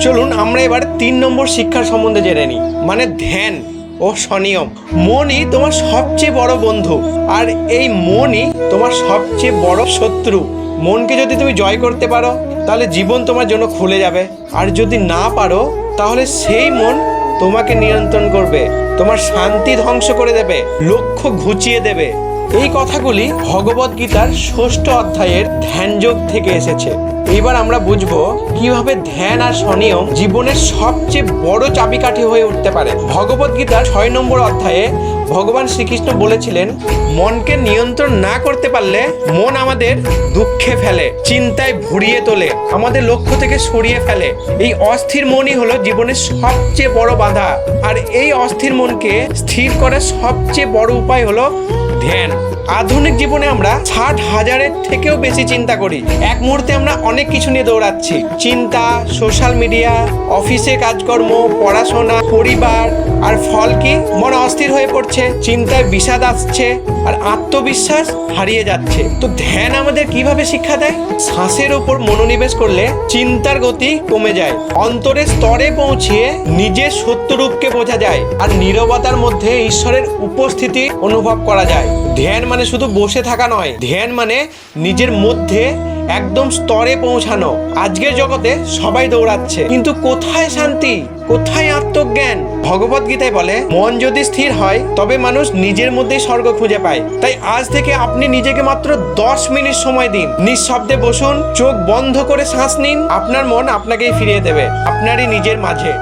চলুন আমরা এবার তিন নম্বর শিক্ষার সম্বন্ধে জেনে নিই। মানে ধ্যান ও স্বনিয়ম। মনই তোমার সবচেয়ে বড় বন্ধু, আর এই মনই তোমার সবচেয়ে বড় শত্রু। মনকে যদি তুমি জয় করতে পারো, তাহলে জীবন তোমার জন্য খুলে যাবে। আর যদি না পারো, তাহলে সেই মন তোমাকে নিয়ন্ত্রণ করবে, তোমার শান্তি ধ্বংস করে দেবে, লক্ষ্য ঘুচিয়ে দেবে। এই কথাগুলি ভগবত গীতার ষষ্ঠ অধ্যায়ের ধ্যানযোগ থেকে এসেছে। এবার আমরা বুঝব কীভাবে ধ্যান আর স্বনিয়ম জীবনের সবচেয়ে বড় চাবিকাঠি হয়ে উঠতে পারে। ভগবত গীতার ছয় নম্বর অধ্যায়ে ভগবান শ্রীকৃষ্ণ বলেছিলেন, মনকে নিয়ন্ত্রণ না করতে পারলে মন আমাদের দুঃখে ফেলে, চিন্তায় ভরিয়ে তোলে, আমাদের লক্ষ্য থেকে সরিয়ে ফেলে। এই অস্থির মনই হলো জীবনের সবচেয়ে বড় বাধা। আর এই অস্থির মনকে স্থির করার সবচেয়ে বড় উপায় হলো ধ্যান আধুনিক জীবনে আমরা ষাট হাজারের থেকেও বেশি চিন্তা করি। এক মুহূর্তে আমরা অনেক কিছু নিয়ে দৌড়াচ্ছি। চিন্তা, সোশ্যাল মিডিয়া, অফিসে কাজকর্ম, পড়াশোনা, পরিবার, আর ফল কি? মন অস্থির হয়ে পড়ছে, চিন্তায় বিষাদ আসছে, আর আত্মবিশ্বাস হারিয়ে যাচ্ছে। তো ধ্যান আমাদের কীভাবে শিক্ষা দেয়? শ্বাসের ওপর মনোনিবেশ করলে চিন্তার গতি কমে যায়। অন্তরের স্তরে পৌঁছিয়ে নিজের সত্যরূপকে বোঝা যায়, আর নীরবতার মধ্যে ঈশ্বরের উপস্থিতি অনুভব করা যায়। ধ্যান মানে শুধু বসে থাকা নয়, ধ্যান মানে নিজের মধ্যে একদম স্তরে পৌঁছানো। আজকের জগতে সবাই দৌড়াচ্ছে। কিন্তু কোথায় শান্তি? কোথায় আত্মজ্ঞান? ভগবত গীতায় বলে, মন যদি স্থির হয়, তবে মানুষ নিজের মধ্যেই স্বর্গ খুঁজে পায়। তাই আজ থেকে আপনি নিজেকে মাত্র দশ মিনিট সময় দিন। নিঃশব্দে বসুন, চোখ বন্ধ করে শ্বাস নিন। আপনার মন আপনাকেই ফিরিয়ে দেবে, আপনারই নিজের মাঝে।